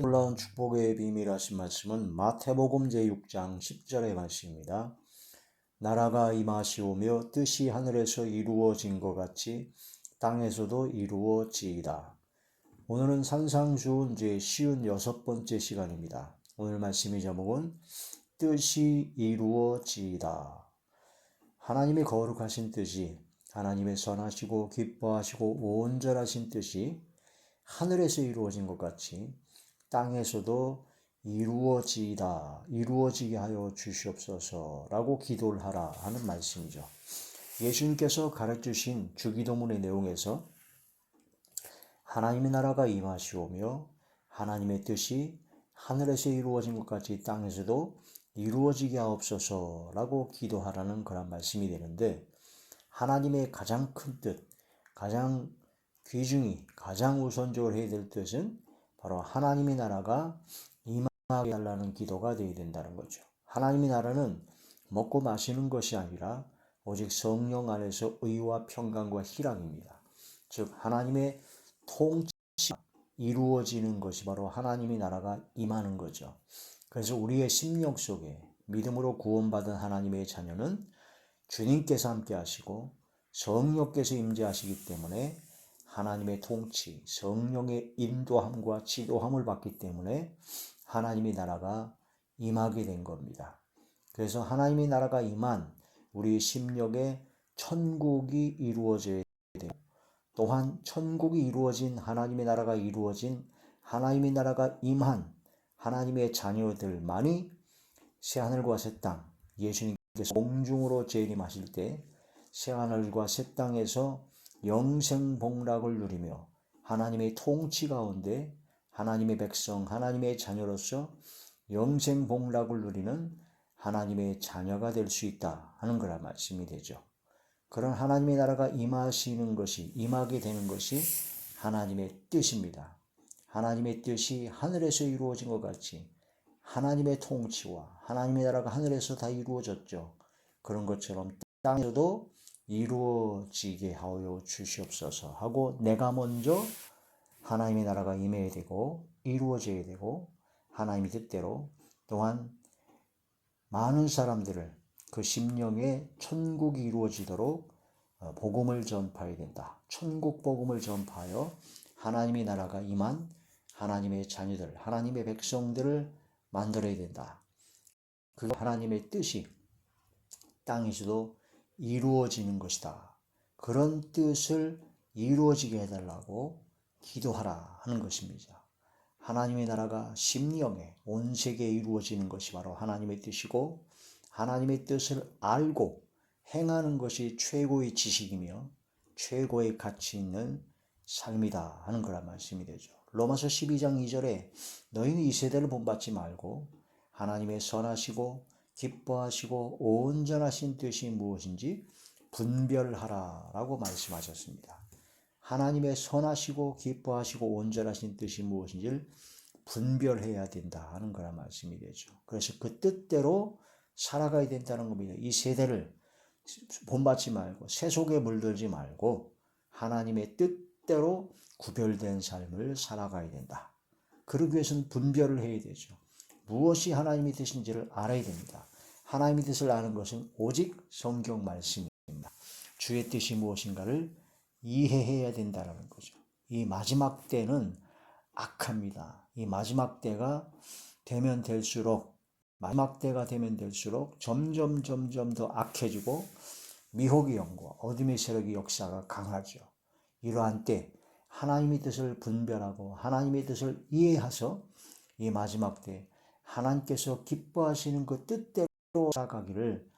놀라운 축복의 비밀 하신 말씀은 마태복음 제6장 10절의 말씀입니다. 나라가 임하시오며 뜻이 하늘에서 이루어진 것 같이 땅에서도 이루어지이다. 오늘은 산상주운 제 쉬운 여섯 번째 시간입니다. 오늘 말씀의 제목은 뜻이 이루어지이다. 하나님의 거룩하신 뜻이 하나님의 선하시고 기뻐하시고 온전하신 뜻이 하늘에서 이루어진 것 같이 땅에서도 이루어지다, 이루어지게 하여 주시옵소서라고 기도를 하라 하는 말씀이죠. 예수님께서 가르치신 주기도문의 내용에서 하나님의 나라가 임하시오며 하나님의 뜻이 하늘에서 이루어진 것 같이 땅에서도 이루어지게 하옵소서라고 기도하라는 그런 말씀이 되는데 하나님의 가장 큰 뜻, 가장 귀중히, 가장 우선적으로 해야 될 뜻은 바로 하나님의 나라가 임하게 하려는 기도가 되어야 된다는 거죠. 하나님의 나라는 먹고 마시는 것이 아니라 오직 성령 안에서 의와 평강과 희락입니다. 즉 하나님의 통치가 이루어지는 것이 바로 하나님의 나라가 임하는 거죠. 그래서 우리의 심령 속에 믿음으로 구원받은 하나님의 자녀는 주님께서 함께 하시고 성령께서 임재하시기 때문에 하나님의 통치, 성령의 인도함과 지도함을 받기 때문에 하나님의 나라가 임하게 된 겁니다. 그래서 하나님의 나라가 임한 우리 심령에 천국이 이루어져야 되고 또한 천국이 이루어진 하나님의 나라가 이루어진 하나님의 나라가 임한 하나님의 자녀들만이 새하늘과 새 땅, 예수님께서 공중으로 재림하실 때 새하늘과 새 땅에서 영생 복락을 누리며 하나님의 통치 가운데 하나님의 백성, 하나님의 자녀로서 영생 복락을 누리는 하나님의 자녀가 될 수 있다 하는 거라 말씀이 되죠. 그런 하나님의 나라가 임하시는 것이 임하게 되는 것이 하나님의 뜻입니다. 하나님의 뜻이 하늘에서 이루어진 것 같이 하나님의 통치와 하나님의 나라가 하늘에서 다 이루어졌죠. 그런 것처럼 땅에서도 이루어지게 하여 주시옵소서 하고 내가 먼저 하나님의 나라가 임해야 되고 이루어져야 되고 하나님의 뜻대로 또한 많은 사람들을 그 심령에 천국이 이루어지도록 어, 복음을 전파해야 된다. 천국 복음을 전파하여 하나님의 나라가 임한 하나님의 자녀들, 하나님의 백성들을 만들어야 된다. 그 하나님의 뜻이 땅에서도 이루어지는 것이다. 그런 뜻을 이루어지게 해달라고 기도하라 하는 것입니다. 하나님의 나라가 심령에 온 세계에 이루어지는 것이 바로 하나님의 뜻이고 하나님의 뜻을 알고 행하는 것이 최고의 지식이며 최고의 가치 있는 삶이다 하는 거란 말씀이 되죠. 로마서 12장 2절에 너희는 이 세대를 본받지 말고 하나님의 선하시고 기뻐하시고 온전하신 뜻이 무엇인지 분별하라라고 말씀하셨습니다. 하나님의 선하시고 기뻐하시고 온전하신 뜻이 무엇인지를 분별해야 된다 하는 거란 말씀이 되죠. 그래서 그 뜻대로 살아가야 된다는 겁니다. 이 세대를 본받지 말고 세속에 물들지 말고 하나님의 뜻대로 구별된 삶을 살아가야 된다. 그러기 위해서는 분별을 해야 되죠. 무엇이 하나님의 뜻인지를 알아야 됩니다. 하나님의 뜻을 아는 것은 오직 성경 말씀입니다. 주의 뜻이 무엇인가를 이해해야 된다는 거죠. 이 마지막 때는 악합니다. 이 마지막 때가 되면 될수록 마지막 때가 되면 될수록 점점 점점 더 악해지고 미혹의 영과 어둠의 세력의 역사가 강하죠. 이러한 때 하나님의 뜻을 분별하고 하나님의 뜻을 이해해서 이 마지막 때 하나님께서 기뻐하시는 그 뜻대로 살아가기를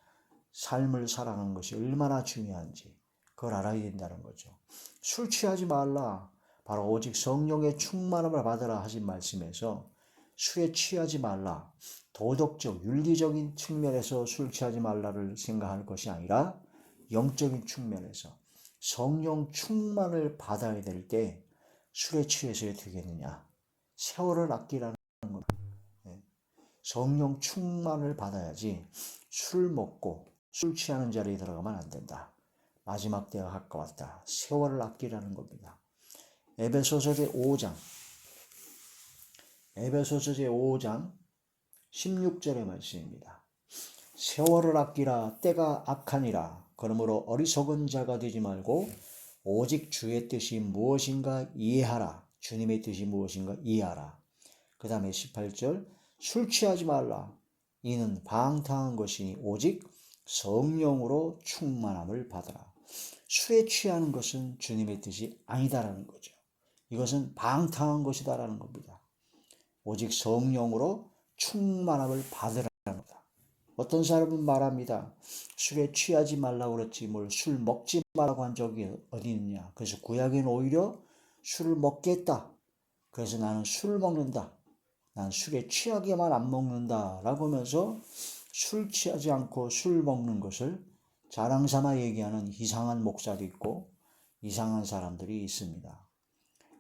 삶을 살아가는 것이 얼마나 중요한지 그걸 알아야 된다는 거죠. 술 취하지 말라. 바로 오직 성령의 충만함을 받으라 하신 말씀에서 술에 취하지 말라. 도덕적, 윤리적인 측면에서 술 취하지 말라를 생각할 것이 아니라 영적인 측면에서 성령 충만을 받아야 될 때 술에 취해서 되겠느냐. 세월을 아끼라는 것. 예. 성령 충만을 받아야지 술 먹고 술 취하는 자리에 들어가면 안 된다. 마지막 때가 가까웠다. 세월을 아끼라는 겁니다. 에베소서 제 5장 에베소서 제5장 16절의 말씀입니다. 세월을 아끼라 때가 악하니라. 그러므로 어리석은 자가 되지 말고 오직 주의 뜻이 무엇인가 이해하라. 주님의 뜻이 무엇인가 이해하라. 그 다음에 18절 술 취하지 말라. 이는 방탕한 것이니 오직 성령으로 충만함을 받아라. 술에 취하는 것은 주님의 뜻이 아니다라는 거죠. 이것은 방탕한 것이다라는 겁니다. 오직 성령으로 충만함을 받으라는 겁니다. 어떤 사람은 말합니다. 술에 취하지 말라고 그랬지 뭘 술 먹지 말라고 한 적이 어디 있느냐. 그래서 구약에는 오히려 술을 먹겠다. 그래서 나는 술을 먹는다. 난 술에 취하게만 안 먹는다라고 하면서 술 취하지 않고 술 먹는 것을 자랑 삼아 얘기하는 이상한 목사도 있고 이상한 사람들이 있습니다.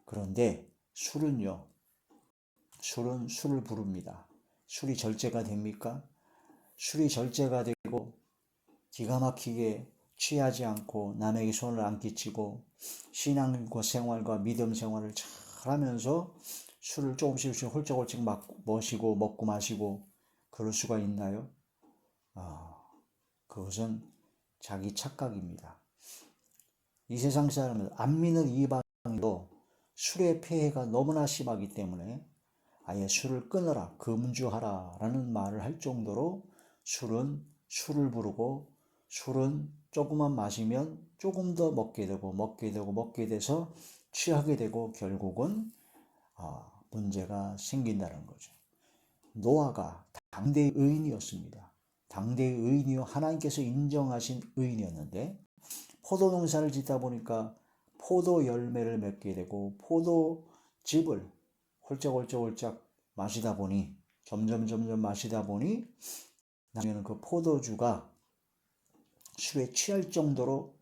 그런데 술은요. 술은 술을 부릅니다. 술이 절제가 됩니까? 술이 절제가 되고 기가 막히게 취하지 않고 남에게 손을 안 끼치고 신앙과 생활과 믿음 생활을 잘 하면서 술을 조금씩 조금씩 홀짝홀짝 막 마시고 먹고 마시고 그럴 수가 있나요? 아, 그것은 자기 착각입니다. 이 세상 사람은 안 믿는 이방도 술의 폐해가 너무나 심하기 때문에 아예 술을 끊어라, 금주하라 라는 말을 할 정도로 술은 술을 부르고 술은 조금만 마시면 조금 더 먹게 되고 먹게 되고 먹게 돼서 취하게 되고 결국은 아, 문제가 생긴다는 거죠. 노아가 당대의 의인이었습니다. 당대의 의인이요 하나님께서 인정하신 의인이었는데 포도 농사를 짓다 보니까 포도 열매를 맺게 되고 포도즙을 홀짝홀짝홀짝 마시다 보니 점점 점점 마시다 보니 나중에는 그 포도주가 술에 취할 정도로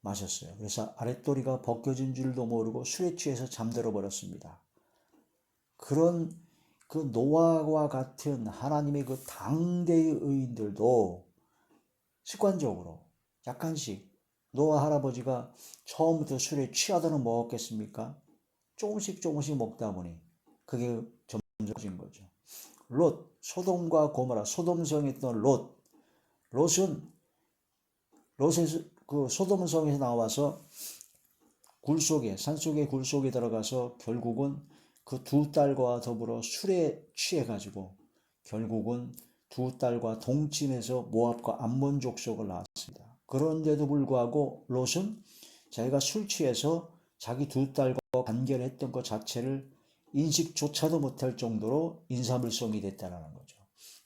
마셨어요. 그래서 아랫도리가 벗겨진 줄도 모르고 술에 취해서 잠들어 버렸습니다. 그런 그 노아와 같은 하나님의 그 당대의 의인들도 습관적으로 약간씩 노아 할아버지가 처음부터 술에 취하다는 먹었겠습니까? 조금씩 조금씩 먹다 보니 그게 점점진 거죠. 롯, 소돔과 고모라, 소돔성에 있던 롯, 롯은 롯에서 그 소돔성에서 나와서 굴 속에 산 속에 굴 속에 들어가서 결국은 그 두 딸과 더불어 술에 취해 가지고 결국은 두 딸과 동침해서 모압과 암몬 족속을 낳았습니다. 그런데도 불구하고 롯은 자기가 술 취해서 자기 두 딸과 관계를 했던 것 자체를 인식조차도 못할 정도로 인사물성이 됐다는 거죠.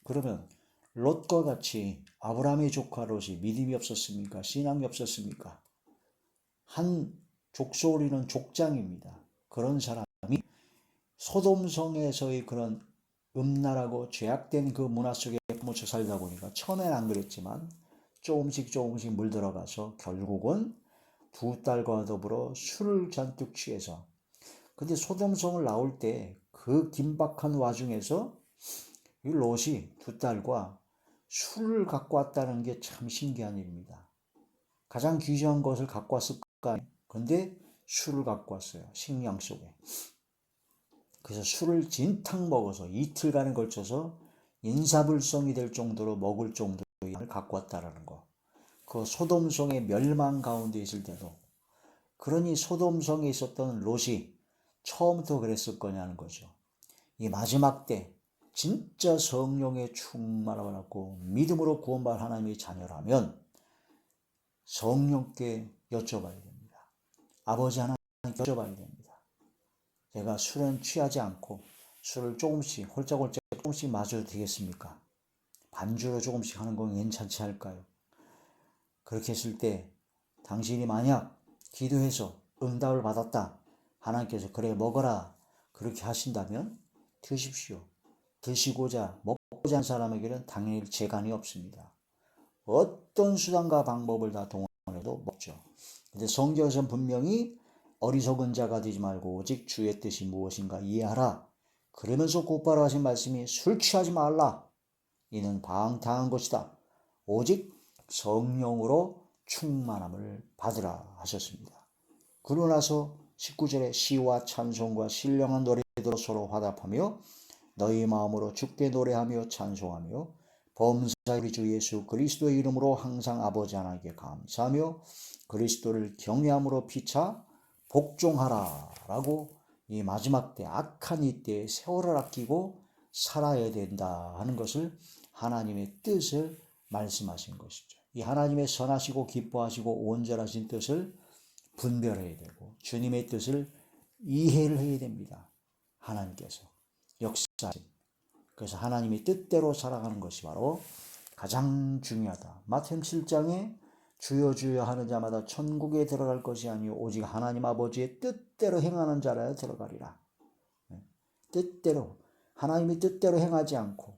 그러면 롯과 같이 아브라함의 조카 롯이 믿음이 없었습니까? 신앙이 없었습니까? 한 이는 족장입니다. 그런 사람이 소돔성에서의 그런 음란하고 죄악된 그 문화 속에 묻혀 살다 보니까 처음엔 안 그랬지만 조금씩 조금씩 물들어가서 결국은 두 딸과 더불어 술을 잔뜩 취해서 근데 소돔성을 나올 때 그 긴박한 와중에서 이 롯이 두 딸과 술을 갖고 왔다는 게 참 신기한 일입니다. 가장 귀중한 것을 갖고 왔을까? 근데 술을 갖고 왔어요. 식량 속에. 그래서 술을 진탕 먹어서 이틀간에 걸쳐서 인사불성이 될 정도로 먹을 정도의 양을 갖고 왔다라는 거. 그 소돔성의 멸망 가운데 있을 때도 그러니 소돔성에 있었던 롯이 처음부터 그랬을 거냐는 거죠. 이 마지막 때 진짜 성령의 충만을 받고 믿음으로 구원받은 하나님의 자녀라면 성령께 여쭤봐야 됩니다. 아버지 하나님 여쭤봐야 됩니다. 제가 술은 취하지 않고 술을 조금씩 홀짝홀짝 조금씩 마셔도 되겠습니까? 반주로 조금씩 하는 건 괜찮지 않을까요? 그렇게 했을 때 당신이 만약 기도해서 응답을 받았다. 하나님께서 그래 먹어라 그렇게 하신다면 드십시오. 드시고자 먹고자 한 사람에게는 당연히 재간이 없습니다. 어떤 수단과 방법을 다 동원해도 먹죠. 근데 성경에서는 분명히 어리석은 자가 되지 말고 오직 주의 뜻이 무엇인가 이해하라. 그러면서 곧바로 하신 말씀이 술 취하지 말라. 이는 방탕한 것이다. 오직 성령으로 충만함을 받으라 하셨습니다. 그러고 나서 19절에 시와 찬송과 신령한 노래들로 서로 화답하며 너희 마음으로 주께 노래하며 찬송하며 범사 우리 주 예수 그리스도의 이름으로 항상 아버지 하나님께 감사하며 그리스도를 경외함으로 피차 복종하라라고 이 마지막 때 악한 이 때에 세월을 아끼고 살아야 된다 하는 것을 하나님의 뜻을 말씀하신 것이죠. 이 하나님의 선하시고 기뻐하시고 온전하신 뜻을 분별해야 되고 주님의 뜻을 이해를 해야 됩니다. 하나님께서 역사하신 그래서 하나님의 뜻대로 살아가는 것이 바로 가장 중요하다. 마태음 7장에 주여 주여 하는 자마다 천국에 들어갈 것이 아니요 오직 하나님 아버지의 뜻대로 행하는 자라야 들어가리라. 네. 뜻대로 하나님의 뜻대로 행하지 않고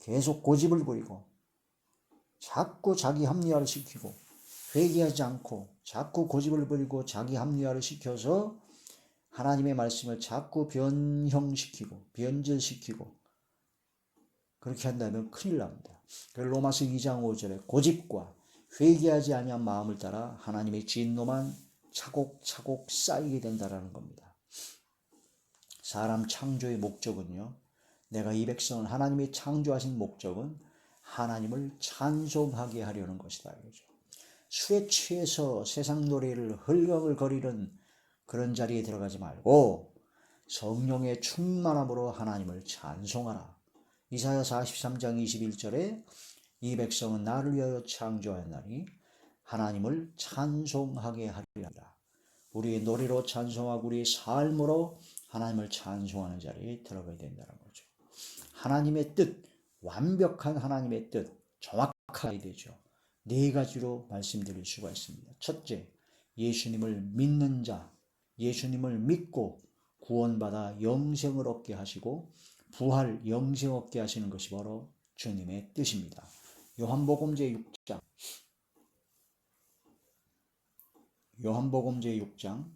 계속 고집을 부리고 자꾸 자기 합리화를 시키고 회개하지 않고 자꾸 고집을 부리고 자기 합리화를 시켜서 하나님의 말씀을 자꾸 변형시키고 변질시키고 그렇게 한다면 큰일 납니다. 로마서 2장 5절에 고집과 회개하지 아니한 마음을 따라 하나님의 진노만 차곡차곡 쌓이게 된다라는 겁니다. 사람 창조의 목적은요. 내가 이 백성을 하나님이 창조하신 목적은 하나님을 찬송하게 하려는 것이다. 이거죠. 술에 취해서 세상 노래를 흘렁을거리는 그런 자리에 들어가지 말고 성령의 충만함으로 하나님을 찬송하라. 이사야 43장 21절에 이 백성은 나를 위하여 창조하였나니 하나님을 찬송하게 하리라. 우리의 노래로 찬송하고 우리의 삶으로 하나님을 찬송하는 자리에 들어가야 된다는 거죠. 하나님의 뜻, 완벽한 하나님의 뜻, 정확하게 되죠. 네 가지로 말씀드릴 수가 있습니다. 첫째, 예수님을 믿는 자, 예수님을 믿고 구원받아 영생을 얻게 하시고 부활 영생 얻게 하시는 것이 바로 주님의 뜻입니다. 요한복음 제6장 요한복음 제6장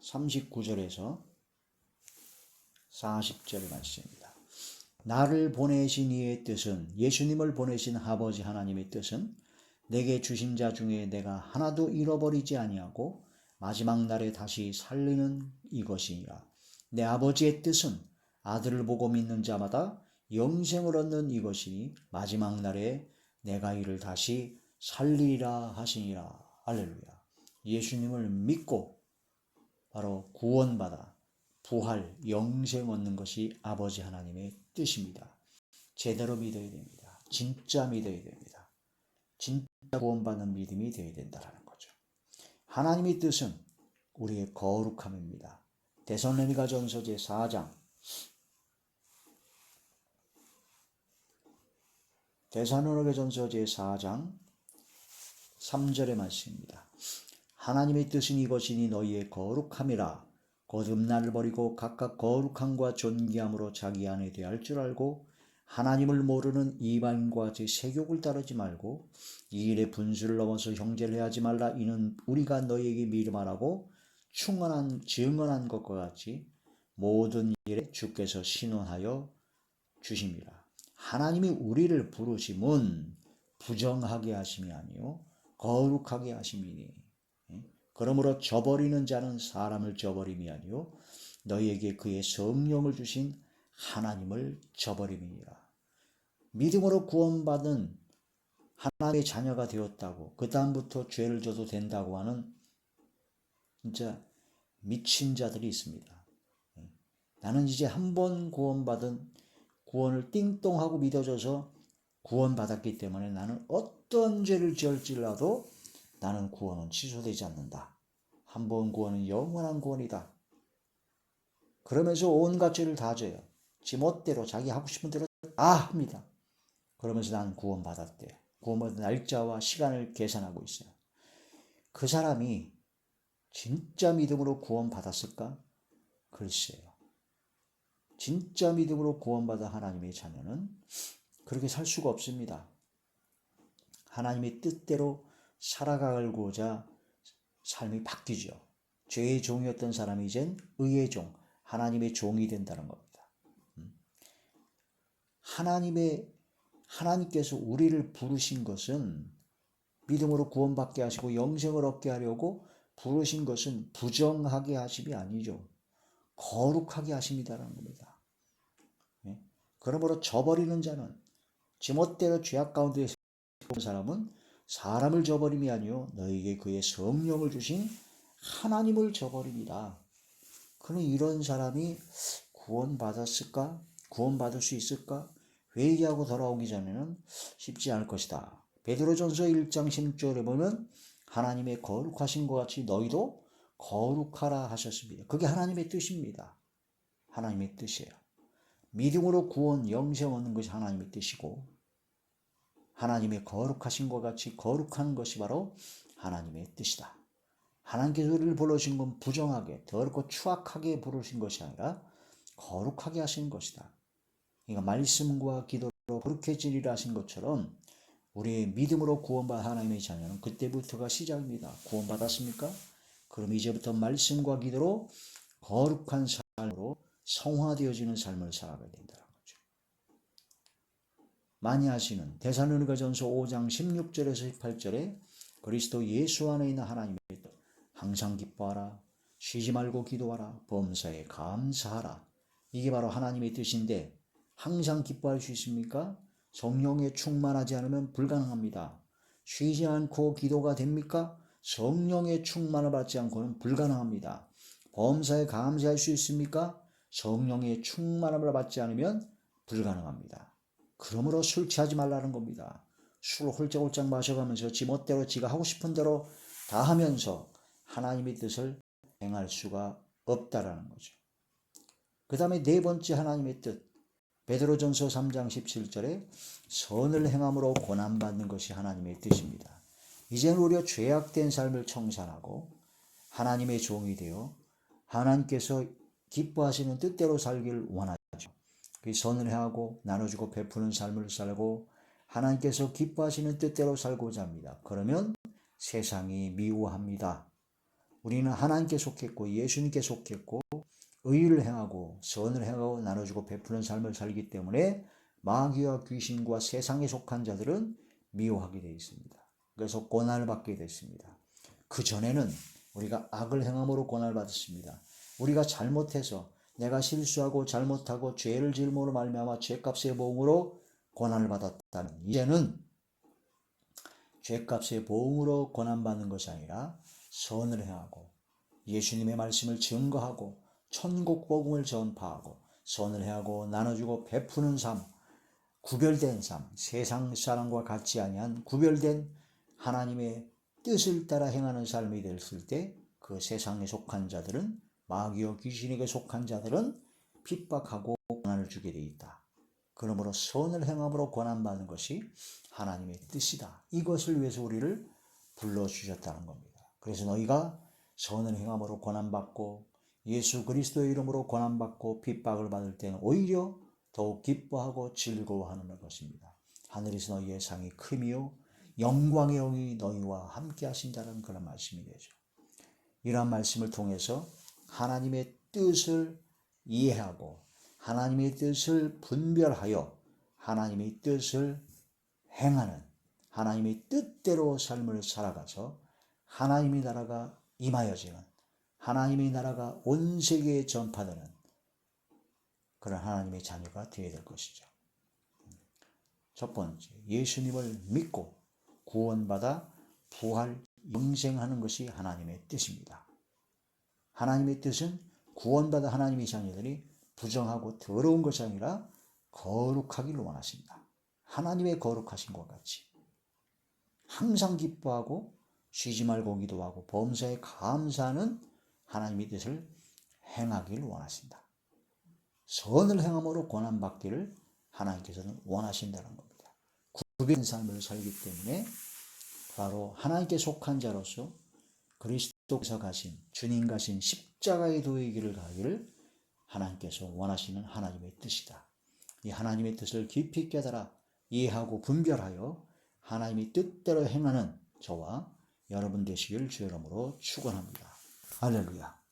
39절에서 40절의 말씀입니다. 나를 보내신 이의 뜻은 예수님을 보내신 아버지 하나님의 뜻은 내게 주신 자 중에 내가 하나도 잃어버리지 아니하고 마지막 날에 다시 살리는 이것이니라. 내 아버지의 뜻은 아들을 보고 믿는 자마다 영생을 얻는 이것이니 마지막 날에 내가 이를 다시 살리라 하시니라. 할렐루야. 예수님을 믿고 바로 구원받아 부활, 영생 얻는 것이 아버지 하나님의 뜻입니다. 제대로 믿어야 됩니다. 진짜 믿어야 됩니다. 진짜 구원받는 믿음이 되어야 된다는 거죠. 하나님의 뜻은 우리의 거룩함입니다. 대선레미가 전서 제4장 대사로니가 전서 제4장 3절의 말씀입니다. 하나님의 뜻은 이것이니 너희의 거룩함이라 거듭날을 버리고 각각 거룩함과 존귀함으로 자기 안에 대할 줄 알고 하나님을 모르는 이방인과 제 세욕을 따르지 말고 이 일의 분수를 넘어서 형제를 해하지 말라 이는 우리가 너희에게 미름하라고 충언한 증언한 것과 같이 모든 일에 주께서 신원하여 주십니다. 하나님이 우리를 부르심은 부정하게 하심이 아니요 거룩하게 하심이니 예? 그러므로 저버리는 자는 사람을 저버림이 아니요 너희에게 그의 성령을 주신 하나님을 저버림이니라 믿음으로 구원받은 하나님의 자녀가 되었다고 그 다음부터 죄를 져도 된다고 하는 진짜 미친 자들이 있습니다. 예? 나는 이제 한 번 구원받은 구원을 띵똥하고 믿어져서 구원받았기 때문에 나는 어떤 죄를 지을지라도 나는 구원은 취소되지 않는다. 한 번 구원은 영원한 구원이다. 그러면서 온갖 죄를 다 져요. 지 멋대로 자기 하고 싶은 대로 다 합니다. 그러면서 나는 구원받았대. 구원받은 날짜와 시간을 계산하고 있어요. 그 사람이 진짜 믿음으로 구원받았을까? 글쎄요. 진짜 믿음으로 구원받아 하나님의 자녀는 그렇게 살 수가 없습니다. 하나님의 뜻대로 살아가고자 삶이 바뀌죠. 죄의 종이었던 사람이 이젠 의의 종, 하나님의 종이 된다는 겁니다. 음. 하나님의 하나님께서 우리를 부르신 것은 믿음으로 구원받게 하시고 영생을 얻게 하려고 부르신 것은 부정하게 하심이 아니죠. 거룩하게 하십니다라는 겁니다. 예? 그러므로 저버리는 자는 지멋대로 죄악 가운데 온 사람은 사람을 저버림이 아니요 너에게 그의 성령을 주신 하나님을 저버립니다. 그는 이런 사람이 구원받았을까? 구원받을 수 있을까? 회개하고 돌아오기 전에는 쉽지 않을 것이다. 베드로전서 1장 10절에 보면 하나님의 거룩하신 것 같이 너희도 거룩하라 하셨습니다. 그게 하나님의 뜻입니다. 하나님의 뜻이에요. 믿음으로 구원, 영생 얻는 것이 하나님의 뜻이고 하나님의 거룩하신 것 같이 거룩한 것이 바로 하나님의 뜻이다. 하나님께서 우리를 부르신 건 부정하게, 더럽고 추악하게 부르신 것이 아니라 거룩하게 하신 것이다. 그러니까 말씀과 기도로 거룩해지리라 하신 것처럼 우리의 믿음으로 구원받은 하나님의 자녀는 그때부터가 시작입니다. 구원받았습니까? 그럼 이제부터 말씀과 기도로 거룩한 삶으로 성화되어지는 삶을 살아가야 된다는 거죠. 많이 하시는 대사로니가 전서 5장 16절에서 18절에 그리스도 예수 안에 있는 하나님의 뜻 항상 기뻐하라 쉬지 말고 기도하라 범사에 감사하라 이게 바로 하나님의 뜻인데 항상 기뻐할 수 있습니까? 성령에 충만하지 않으면 불가능합니다. 쉬지 않고 기도가 됩니까? 성령의 충만을 받지 않고는 불가능합니다. 범사에 감사할 수 있습니까? 성령의 충만함을 받지 않으면 불가능합니다. 그러므로 술 취하지 말라는 겁니다. 술 홀짝홀짝 마셔가면서 지멋대로 지가 하고 싶은 대로 다 하면서 하나님의 뜻을 행할 수가 없다라는 거죠. 그 다음에 네 번째 하나님의 뜻. 베드로전서 3장 17절에 선을 행함으로 고난받는 것이 하나님의 뜻입니다. 이제는 우리가 죄악된 삶을 청산하고 하나님의 종이 되어 하나님께서 기뻐하시는 뜻대로 살기를 원하죠. 그 선을 행하고 나눠주고 베푸는 삶을 살고 하나님께서 기뻐하시는 뜻대로 살고자 합니다. 그러면 세상이 미워합니다. 우리는 하나님께 속했고 예수님께 속했고 의를 행하고 선을 행하고 나눠주고 베푸는 삶을 살기 때문에 마귀와 귀신과 세상에 속한 자들은 미워하게 되어 있습니다. 그래서 고난을 받게 됐습니다. 그 전에는 우리가 악을 행함으로 고난을 받았습니다. 우리가 잘못해서 내가 실수하고 잘못하고 죄를 질문으로 말미암아 죄값의 보응으로 고난을 받았다는 이제는 죄값의 보응으로 고난 받는 것이 아니라 선을 행하고 예수님의 말씀을 증거하고 천국 복음을 전파하고 선을 행하고 나눠주고 베푸는 삶 구별된 삶 세상 사람과 같지 아니한 구별된 하나님의 뜻을 따라 행하는 삶이 됐을 때 그 세상에 속한 자들은 마귀와 귀신에게 속한 자들은 핍박하고 고난을 주게 돼 있다. 그러므로 선을 행함으로 고난받는 것이 하나님의 뜻이다. 이것을 위해서 우리를 불러주셨다는 겁니다. 그래서 너희가 선을 행함으로 고난받고 예수 그리스도의 이름으로 고난받고 핍박을 받을 때는 오히려 더욱 기뻐하고 즐거워하는 것입니다. 하늘에서 너희의 상이 크미요 영광의 영이 너희와 함께 하신다는 그런 말씀이 되죠. 이러한 말씀을 통해서 하나님의 뜻을 이해하고 하나님의 뜻을 분별하여 하나님의 뜻을 행하는 하나님의 뜻대로 삶을 살아가서 하나님의 나라가 임하여지는 하나님의 나라가 온 세계에 전파되는 그런 하나님의 자녀가 되어야 될 것이죠. 첫 번째, 예수님을 믿고 구원받아 부활, 영생하는 것이 하나님의 뜻입니다. 하나님의 뜻은 구원받아 하나님의 자녀들이 부정하고 더러운 것이 아니라 거룩하기를 원하십니다. 하나님의 거룩하신 것 같이 항상 기뻐하고 쉬지 말고 기도하고 범사에 감사하는 하나님의 뜻을 행하기를 원하신다. 선을 행함으로 고난받기를 하나님께서는 원하신다는 겁니다. 구별된 삶을 살기 때문에 바로 하나님께 속한 자로서 그리스도께서 가신 주님 가신 십자가의 도의 길을 가기를 하나님께서 원하시는 하나님의 뜻이다. 이 하나님의 뜻을 깊이 깨달아 이해하고 분별하여 하나님의 뜻대로 행하는 저와 여러분 되시길 주여 이름으로 축원합니다. 할렐루야.